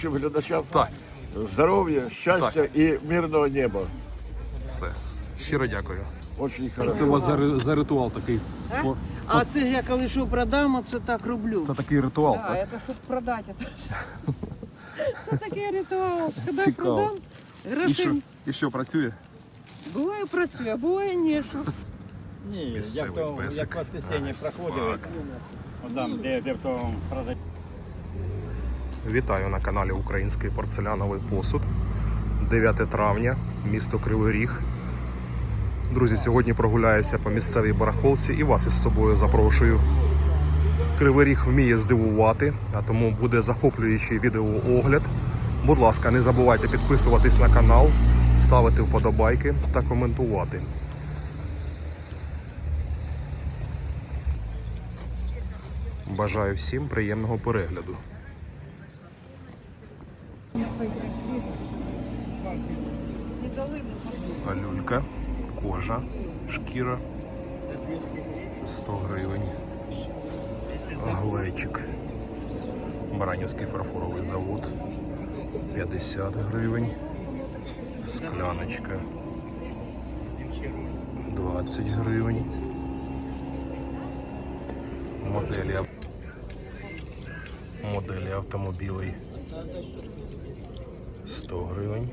нашим глядачам Так. здоров'я, щастя і мирного неба. Все. Щиро дякую. Очень хорошо. це у вас за, за ритуал такий? О, А це я коли що продам, оце так роблю. Це такий ритуал, А, так? це щоб продати. Це такий ритуал. Коли Цікаво. продам, І що, і що працює? буває працює, а буває ні. що. Ні, Місцевий як то як воскресіння Ай, проходили, там, де, де в тому продають. Вітаю на каналі Український порцеляновий посуд. 9 травня, місто Кривий Ріг. Друзі, сьогодні прогуляюся по місцевій барахолці і вас із собою запрошую. Кривий Ріг вміє здивувати, а тому буде захоплюючий відеоогляд. Будь ласка, не забувайте підписуватись на канал, ставити вподобайки та коментувати. Бажаю всім приємного перегляду. Алюлька, кожа, шкіра 100 гривень. Глечик. Баранівський фарфоровий завод 50 гривень. Скляночка 20 гривень. Моделі, моделі автомобілей 100 гривень.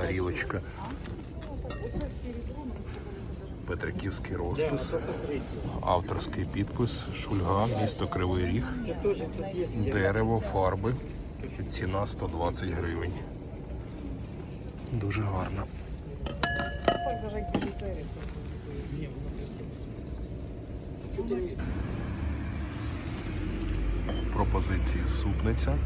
тарілочка. Петриківський розпис, авторський підпис, шульга, місто Кривий Ріг, дерево, фарби. Ціна 120 гривень. Дуже гарно. Пропозиції супниця.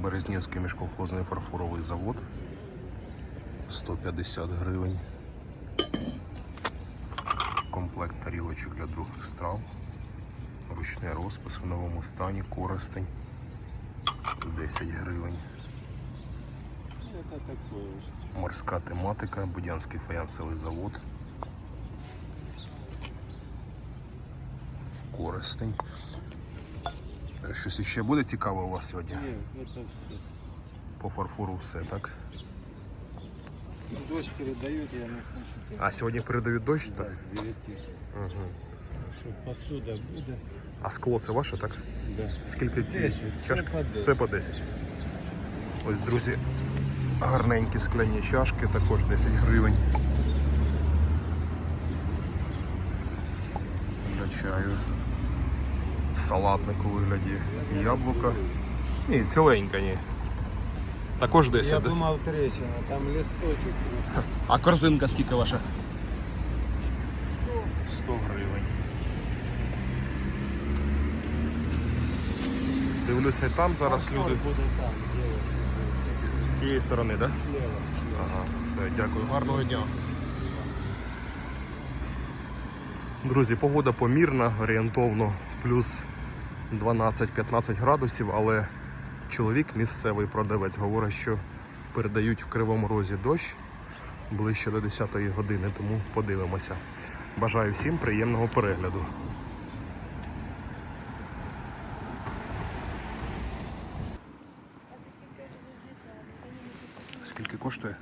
Березнівський міжколхозний фарфоровий завод 150 гривень. Комплект тарілочок для других страв. Ручний розпис в новому стані, користень 10 гривень. Морська тематика, Будянський фаянсовий завод. Користень. Щось іще буде цікаве у вас сьогодні? Ні, це все. По фарфору все, так? Дождь передают, я не хочу. А сьогодні передають дощ, так? С 9. Что посуда будет? А скло це ваше, так? Да. Скільки ці 10, чашки? все по 10. Все по 10. Ось, друзі, гарненькі скляні чашки, також 10 гривень. Для чаю. Салатник у вигляді яблука. Ні, ціленька, ні. Також 10. Я да? думал трещина, там листочек просто. А корзинка скільки ваша? 100 гривень. Дивлюся, і там зараз Повтор люди будет там, девушка. з, з тієї сторони, так? Да? Слева. Ага, все, дякую. Гарного дня. Друзі, погода помірна, орієнтовно плюс 12-15 градусів, але чоловік, місцевий продавець, говорить, що передають в Кривому Розі дощ ближче до 10-ї години, тому подивимося. Бажаю всім приємного перегляду. Скільки коштує?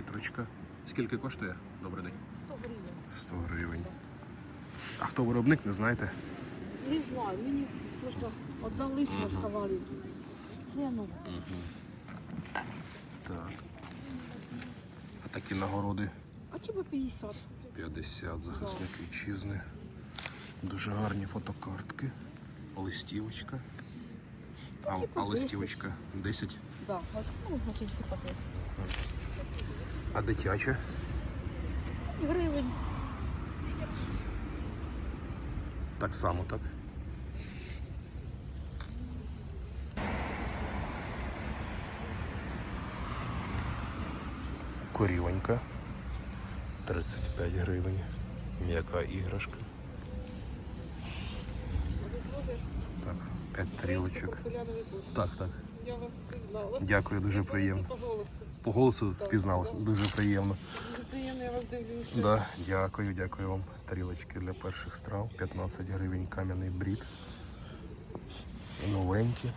Макітрочка. Скільки коштує? Добрий день. 100 гривень. 100 гривень. А хто виробник, не знаєте? Не знаю, мені просто отдали, що сказали. Ціну. Так. А такі нагороди А чому 50? 50 захисник вітчизни. Дуже гарні фотокартки. Листівочка. А, а листівочка 10. Да, а ну, всі по 10. А до дитяче? Гривень. Так само, так? Корівонька. 35 гривень. М'яка іграшка. Так, 5 тарілочок. Так, так. Я вас впізнала. Дякую, дуже приємно. По голосу. По голосу впізнали. Дуже приємно. Дуже приємно, я вас дивлюся. Да, дякую, дякую вам. Тарілочки для перших страв. 15 гривень кам'яний брід. Новенькі.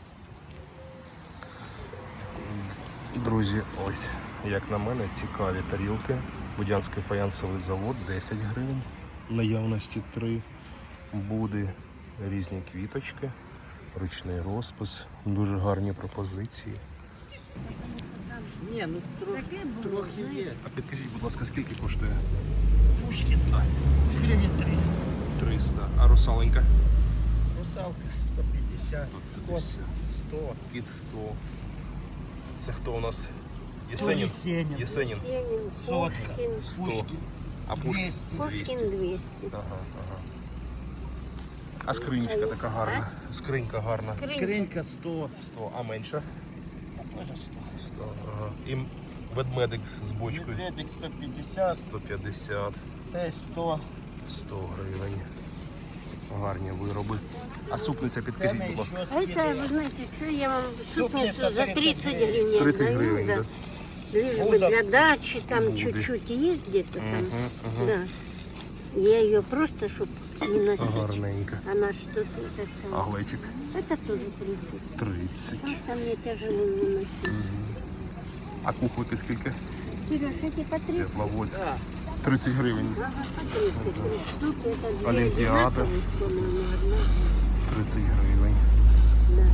Друзі, ось, як на мене, цікаві тарілки. Будянський фаянсовий завод 10 гривень. Наявності 3 буди, різні квіточки, ручний розпис, дуже гарні пропозиції. Ні, ну трохи, трохи є. А підкажіть, будь ласка, скільки коштує? Пушкін, да. Гривень 300. 300. А русаленька? Русалка 150. Кот 50. 100. Кіт 100. Це хто у нас? Єсенін? Єсенін. Єсенін. Сотка. 100. Пушкін А Пушкін 200. 200. Ага, ага. А скринічка така гарна Скринька гарна. Скринька 100. 100, а менша? Тоже 100. 100. Ага. І ведмедик з бочкою. Медведик 150. 150, Це 100. 100 гривень. Гарні вироби. А супниця підкажіть, будь ласка. А это, вы знаете, це я вам Супница супницу за 30 гривен 30 отдаю, гривень, да. да? Лишь бы Будок. для дачи там Буды. чуть-чуть есть где-то там. Мгм, мгм. Да. Я ее просто, чтобы не носить. Гарненька. Она что-то это А самое. глечик? Это тоже 30. 30. Там, там мне тяжело не носить. А кухлики скільки? Сереж, эти по 30. Світловодськ. 30 гривень. Ага, по 30. Штуки это две Олимпиада. одинаковые, по-моему, одна. 30 гривень. Да.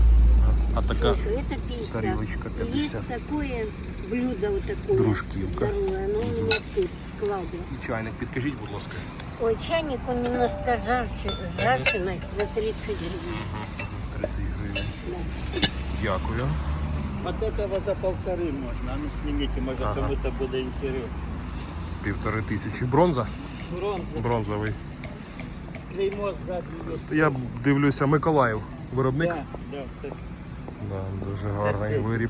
А така Слушай, это 50. тарелочка И 50. Есть такое блюдо вот такое. Дружківка. Здоровое, оно у меня тут в складе. і чайник. Підкажіть, будь ласка. Ой, чайник он немножко жарче, жарчиной за 30 гривен. 30 гривень. Да. Дякую. От этого за полторы можно. А ну снимите, может Ага. кому-то буде интересно. Півтори тисячі. Бронза? Бронза. Бронзовий. Клеймо ззаду є. Я дивлюся, Миколаїв. Виробник? Да, да, це Да, дуже гарний сеть. виріб.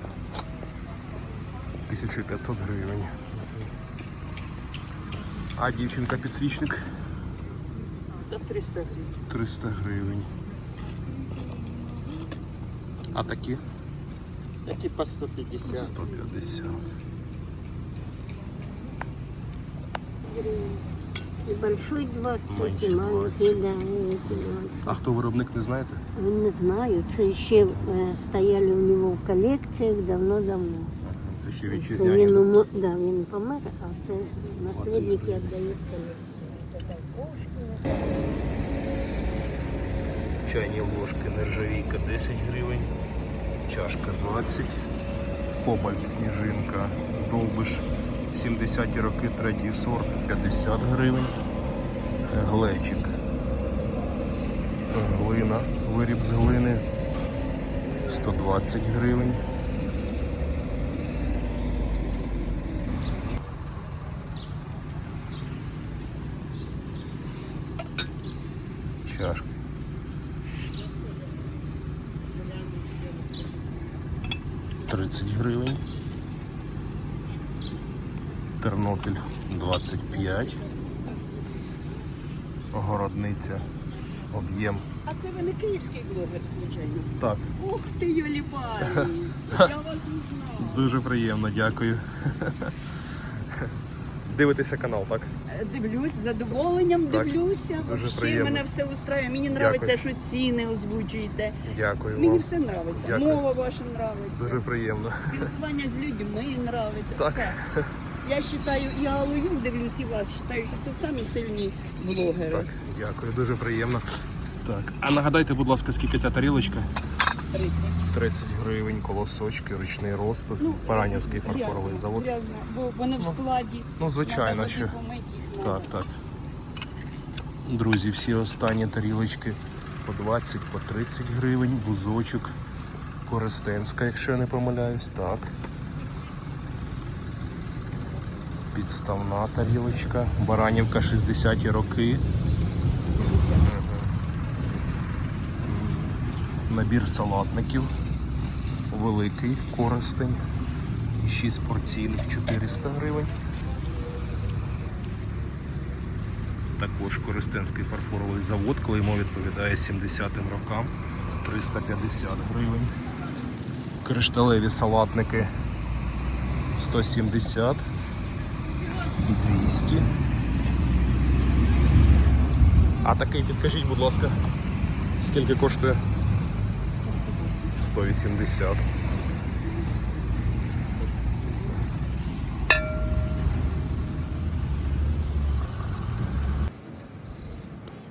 1500 гривень. А дівчинка підсвічник За 300 гривень. 300 гривень. А такі такі по 150. 150. И большой 20, Меньше и маленький, 20. да, и эти 20. А хто виробник, не знаєте? Не знаю, це ще е, стояли у нього в колекціях давно-давно. Це ще Це вітчизняні. він, умо- да, він помер, а це наслідники віддають колекцію. Чайні ложки, нержавійка 10 гривень, чашка 20, кобальт сніжинка, довбиш 70 роки, третій сорт 50 гривень, глечик, глина, виріб з глини 120 гривень. Чашки. 30 гривень. Тернопіль 25. Городниця. Об'єм. А це ви не київський блогер, звичайно. Так, Ух ти, Йоліпані! Я вас узнала. дуже приємно, дякую. Дивитеся канал, так? Е, Дивлюсь, з задоволенням Так, дивлюся. дуже Вообще приємно. мене все устраює. Мені подобається, що ціни озвучуєте. Дякую Мені вам. все подобається. Дякую. Мова ваша подобається. Дуже приємно. Спілкування з людьми подобається. Так. Все. Я вважаю, і Алую дивлюсь, і вас вважаю, що це самі сильні блогери. Так, дякую, дуже приємно. Так, а нагадайте, будь ласка, скільки ця тарілочка? 30. 30 гривень, колосочки, ручний розпис, Ну, Баранівський фарфоровий Грязно, завод. грязно, бо вони в складі. Ну, звичайно, що. помити Так, так. Друзі, всі останні тарілочки по 20, по 30 гривень, бузочок, Коростенська, якщо я не помиляюсь, так. Підставна тарілочка, Баранівка 60-ті роки. набір салатників. Великий користень. 6 порційних 400 гривень. Також Коростенський фарфоровий завод, коли йому відповідає 70-м рокам 350 гривень. Кришталеві салатники 170, 200. А такий підкажіть, будь ласка, скільки коштує? 180.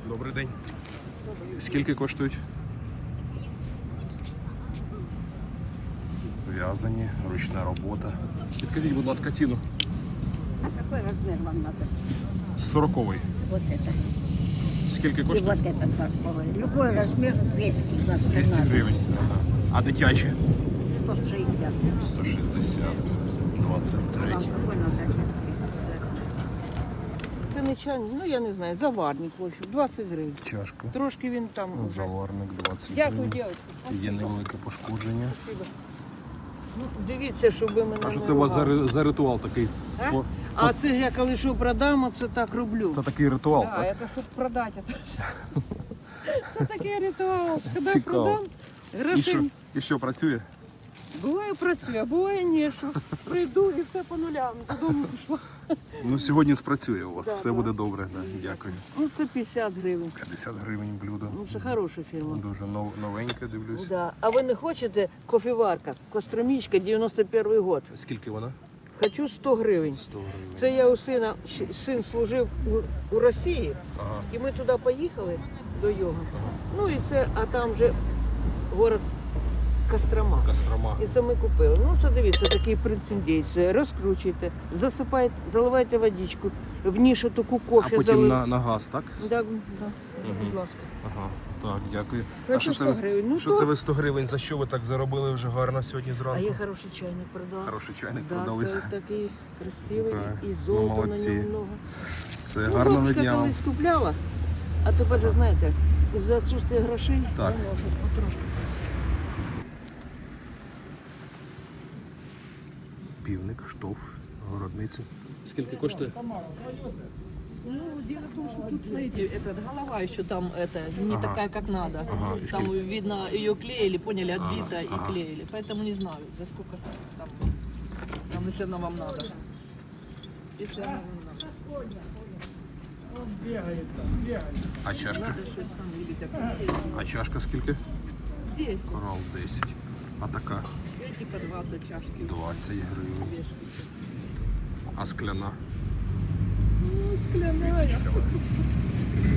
Добрий день. Скільки коштують? В'язані, ручна робота. Підкажіть, будь ласка, ціну. А какой размер вам надо? 40-й. Вот это. Скільки И коштує? вот это сорковое. Любой размер 200. как 200 надо. гривень. Ага. А дитячі? 160. 160. 23. Вам какой надо? Це не чайник, ну я не знаю, заварник, в общем, 20 гривень. Чашка. Трошки він там. Заварник 20 Дякую, гривень. дівчатки. Є невелике пошкодження. Ну, дивіться, щоб ви мене А що це у вас за, ри- за ритуал такий? А? О, А це я коли що продам, а це так роблю. Це такий ритуал, Да, так? це щоб продати. Це такий ритуал. Цікаво. продам, І що, і що працює? буває працює, а буває ні, що прийду і все по нулям. Додому пішла. Ну сьогодні спрацює у вас, Да, все да. буде добре. Да. Дякую. Ну це 50 гривень. 50 гривень блюдо. Ну це хороша фірма. Дуже нов- новеньке, дивлюсь. Да. А ви не хочете кофеварка? Костромічка, 91 год. Скільки вона? Хочу 100 гривень. 100 гривень. Це я у сина щ- син служив у, у Росії, Ага. і ми туди поїхали до його. Ну і це, а там вже город Кострома. Кострома. І це ми купили. Ну, це дивіться, такий принцип дійсно. Розкручуєте, засипаєте, заливаєте водичку, в нішу таку А кофе потім залили. на, на газ, так? Да, да. Будь ласка. Ага, так, дякую. А Хочу що 100 це, гривень. Ну, що то- це ви 100 гривень? За що ви так заробили вже гарно сьогодні А зранку? я хороший чайник продала. Хороший чайник Да, продали. та- такий красивий, Так, і ну, золота молодці. на ньому много. Все, Ну, гарного бабушка дня вам. колись купляла, а тепер же знаєте, із-за відсутствия грошей Так. не може потрошки. Півник, штоф, городниці. Скільки коштує? Ну, дело в том, что тут, смотрите, этот, голова еще там это, не Ага. такая, как надо. Ага, и там, сколько? видно, ее клеили, поняли, отбито Ага, и ага. клеили. Поэтому не знаю, за сколько там, там, если она вам надо. Если она вам надо. А чашка? Надо что-то там или так. А чашка скільки? 10. Корал 10. А така Эти по 20 чашки. 20 гривень. Вешаются. А скляна? Ну, З скляная. квіточками.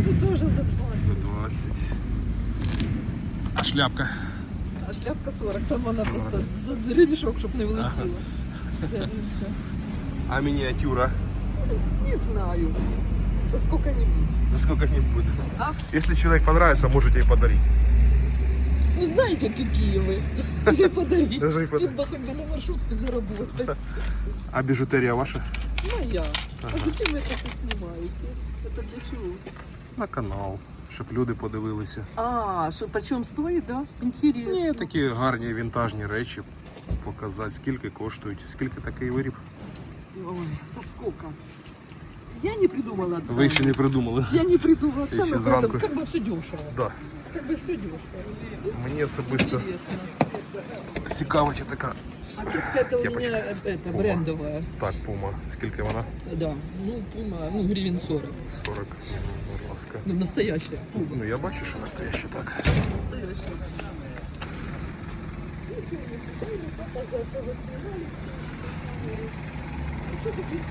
Ну, тоже за 20. За 20. А шляпка? А шляпка 40, там она 40. просто за, за ремешок, чтобы не влетела. Да, А мініатюра? Не знаю. За сколько-нибудь. За сколько-нибудь. А? Если человек понравится, можете и подарить. Ну, знаете, какие вы. Даже подарить. Даже и подарить. Тут бы хоть бы на маршрутке заработать. А бижутерия ваша? Моя. А зачем вы это все снимаете? Это для чего? На канал, щоб люди подивилися. А, что почем стоит, да? Интересно. Ні, такі гарні вінтажні речі. Показати, скільки коштують, скільки такий виріб. Ой, это сколько? Я не придумала цену. Ви ще не придумали. Я не придумала Ще цену, зранку. поэтому как бы все дешево. Да. Как бы все дешево. Мені особисто Интересно. цікавить така. А кепка это у Кепочка. меня э, это Пума. брендовая. Так, пума. Скільки вона? Да. Ну, пума, ну, гривен 40. 40. Будь ласка. Ну, настоящая пума. Ну я бачу, що настояще так. Настоящая.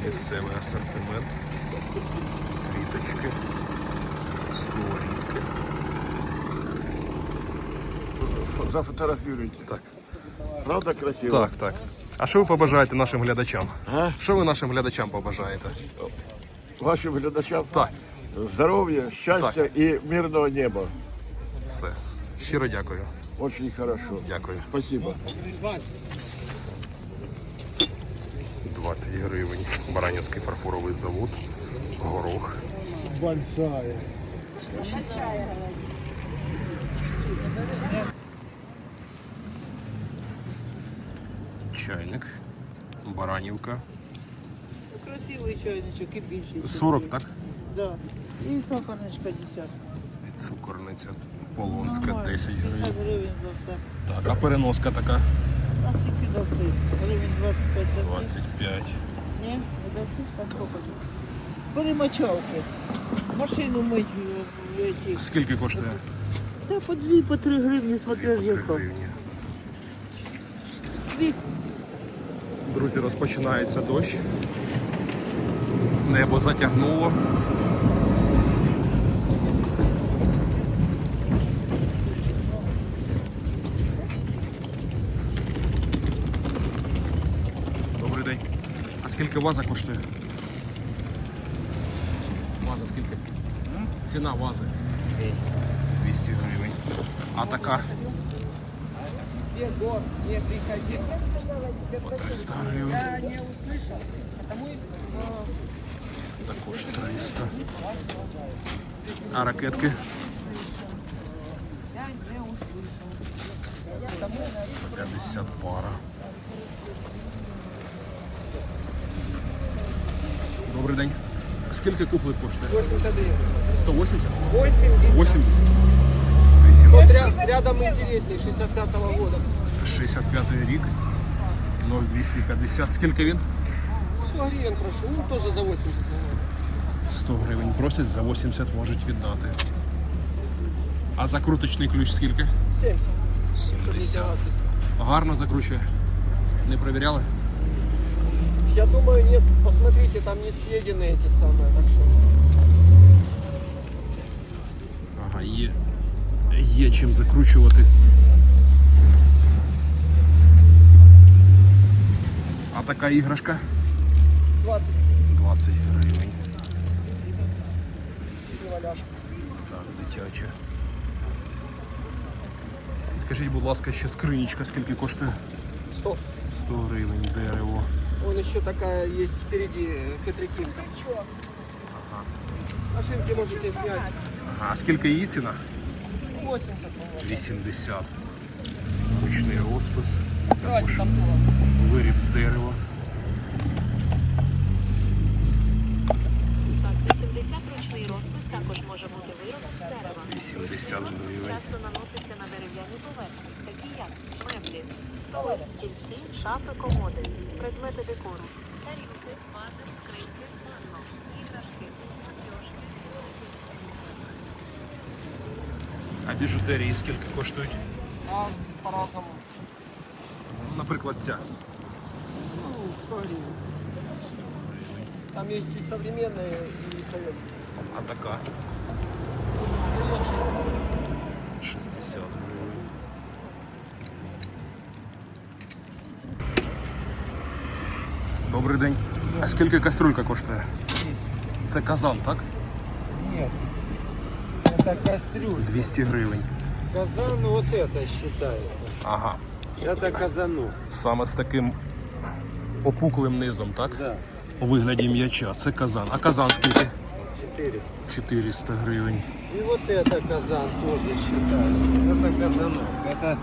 Місцевий асортимент. Квіточки. Сковорідки. Зафотографируйте. Так. Правда красиво? Так, так. А що ви побажаєте нашим глядачам? А? Що ви нашим глядачам побажаєте? Вашим глядачам Так, здоровья, счастья и мирного неба. все. Щиро дякую. Очень хорошо. Дякую. Спасибо. 20 гривень. Баранівський фарфоровий завод. Горох. Большая. Чайник. Баранівка. Красивий чайничок і більший. 40, так? Да. І сахарничка десятка. І цукорниця полонська 10 гривень. гривень за все. Так, а переноска така А скільки даси? Гривень 25 даси? 25. Ні, не даси? А скільки даси? Бери мочалки. Машину мить в. Скільки коштує? Та по 2 по 3 гривні, смотря ж 3 яка. гривні. Дві. Друзі, розпочинається дощ. Небо затягнуло. Добрий день. А скільки ваза коштує? Ваза скільки? Ціна вази. 200 гривень. А така? По 300 гривень. Також 300. А ракетки? 150 пара. Добрий день. Скільки куплет коштує? 80 гривен. 180? 80. 80. Вот 18. ря- рядом интереснее, 65 года. 65 рік. 0250. Скільки він? 100 гривен прошу, ну тоже за 80. 100 гривень просять, за 80 можуть віддати. А закруточний ключ скільки? 70. 70. Гарно закручує. Не перевіряли? Я думаю, нет, посмотрите, там не съедены эти самые, так что... Ага, є. Є чим закручувати. така іграшка? 20 20 гривень. валяшка. Так, дитяча. Скажіть, будь ласка, ще скринічка скільки коштує? 100. 100 гривень дерево. Вон еще такая есть впереди Петрикинка. Машинки можете снять. А скільки її ціна? 80, по-моему. 80. Ручний розпис. Давайте там было. Виріб з дерева. Так, 80 ручний розпис також може бути виробом з дерева. 80 гривень. Часто наноситься на дерев'яні поверхні, такі як меблі, столи, стільці, шафи, комоди, предмети декору, тарілки, вази, скриньки, ванно, іграшки, матрешки. А біжутерії скільки коштують? А по-разному. Наприклад, ця. Ну, 100 гривен. Там есть и современные, и советские. А така Миллион шестьдесят. 60 гривень. Добрий день. А скільки каструлька коштує? Це казан, так? Нет, это кастрюль. 200 гривень. Казан вот это считается. Ага. Это казану. Саме з таким опуклим низом, так? Да, У вигляді м'яча. Це казан. А казан скільки? 400. 400 гривень. И вот это казан тоже считается. Это казанок. Это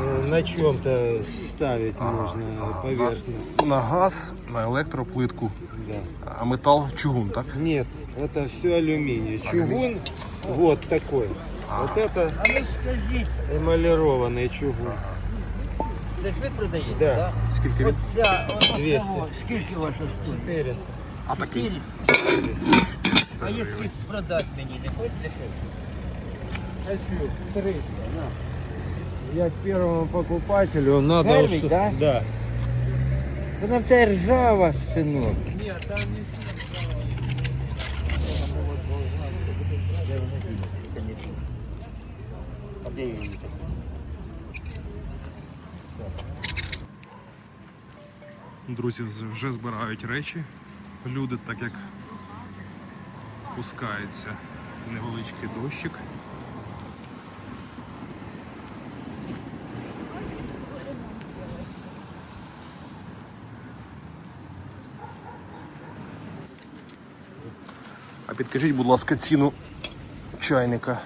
э, на чем-то ставить можно поверхность. На газ, на електроплитку. Да. А метал чугун, так? Нет, это все алюминий. Чугун вот такой. Вот это эмалированный чугун. Це ж ви продаєте? Да, Скільки він? Ця, 200. скільки ваша стоїть? 400. А такий? 400. 400 А якщо гривень. продати мені, не хочете? Хочу 300, на. Я к первому покупателю надо... Первый, уст- да? Да. Вона в тебе ржава, синок. Нет, там не А де її? Друзі вже збирають речі. Люди, так як пускається невеличкий дощик. А підкажіть, будь ласка, ціну чайника.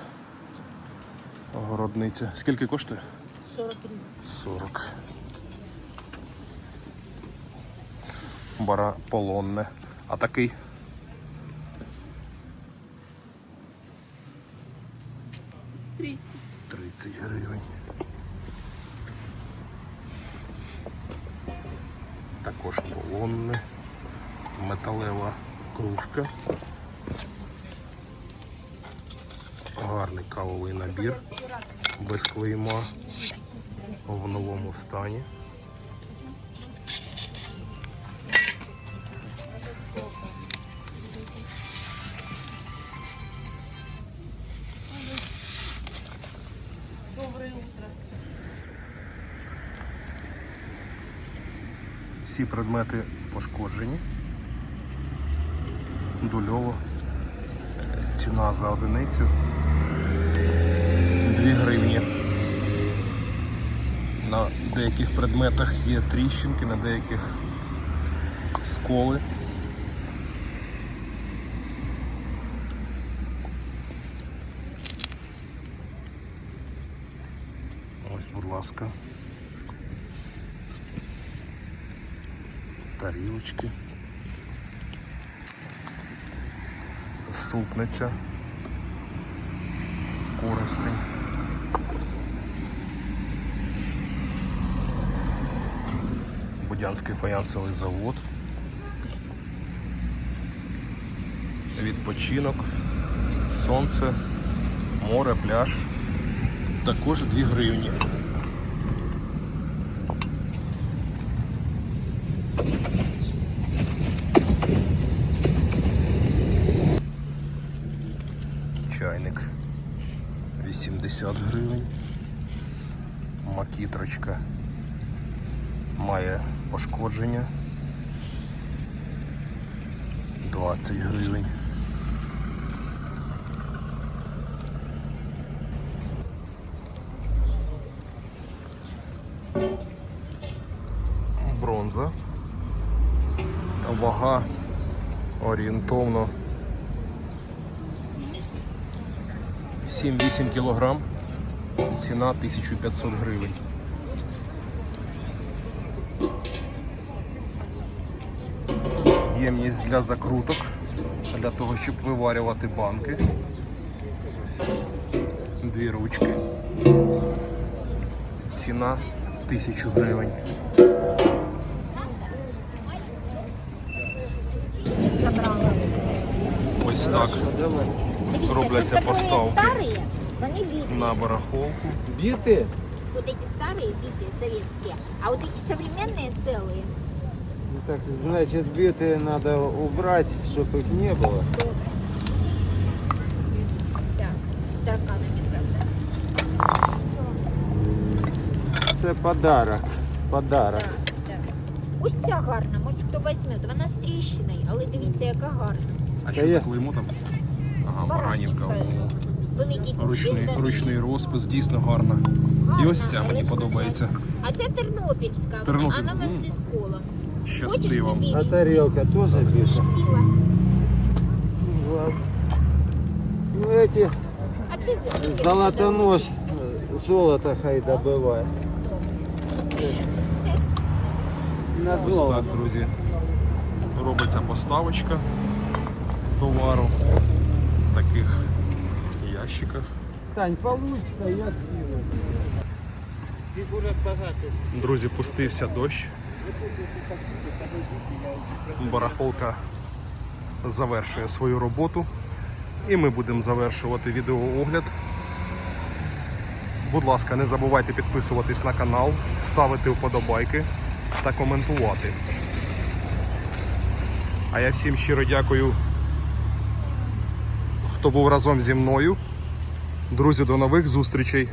Городниця. Скільки коштує? 40 гривен. 40. бараполонне. А такий. Тридцять. 30 гривень. Також полонне, металева кружка. Гарний кавовий набір без клейма в новому стані. Всі предмети пошкоджені. Дульово. Ціна за одиницю 2 гривні. На деяких предметах є тріщинки, на деяких сколи. Ось, будь ласка. Тарілочки, супниця, користень. Будянський фаянсовий завод. Відпочинок, сонце, море, пляж. Також 2 гривні. чайник 80 гривень. Макітрочка має пошкодження 20 гривень. Бронза. Вага орієнтовно 7-8 кілограм. Ціна 1500 гривень. Ємність для закруток, для того, щоб виварювати банки. Дві ручки. Ціна 1000 гривень. Ось так робляться поставки Старые, вони битые. на барахолку. Биты? Вот эти старые битые советские, а вот эти современные целые. Ну, так, значит, битые надо убрать, чтобы их не было. Так, стаканами, правда? Это подарок. Подарок. Так, так. Ось ця гарна, може хто візьме. Вона з тріщиною, але дивіться, яка гарна. А Та що є. за клеймо там? Ага, баранівка. О, Великий Ручний, кувшин, ручний розпис, дійсно гарна. І ось ця мені подобається. А це тернопільська, Тернопіль. а на М. мене з колом. Щасти вам. А тарелка тоже бита? Ціла. Ну, ладно. Ну, эти А це з- золотонож, э, золото хай добывает. На Ось золото. так, друзі. Робиться поставочка товару в таких ящиках. Тань, получится, я скину. Друзі, пустився дощ. Барахолка завершує свою роботу. І ми будемо завершувати відеоогляд. Будь ласка, не забувайте підписуватись на канал, ставити вподобайки та коментувати. А я всім щиро дякую, хто був разом зі мною. Друзі, до нових зустрічей!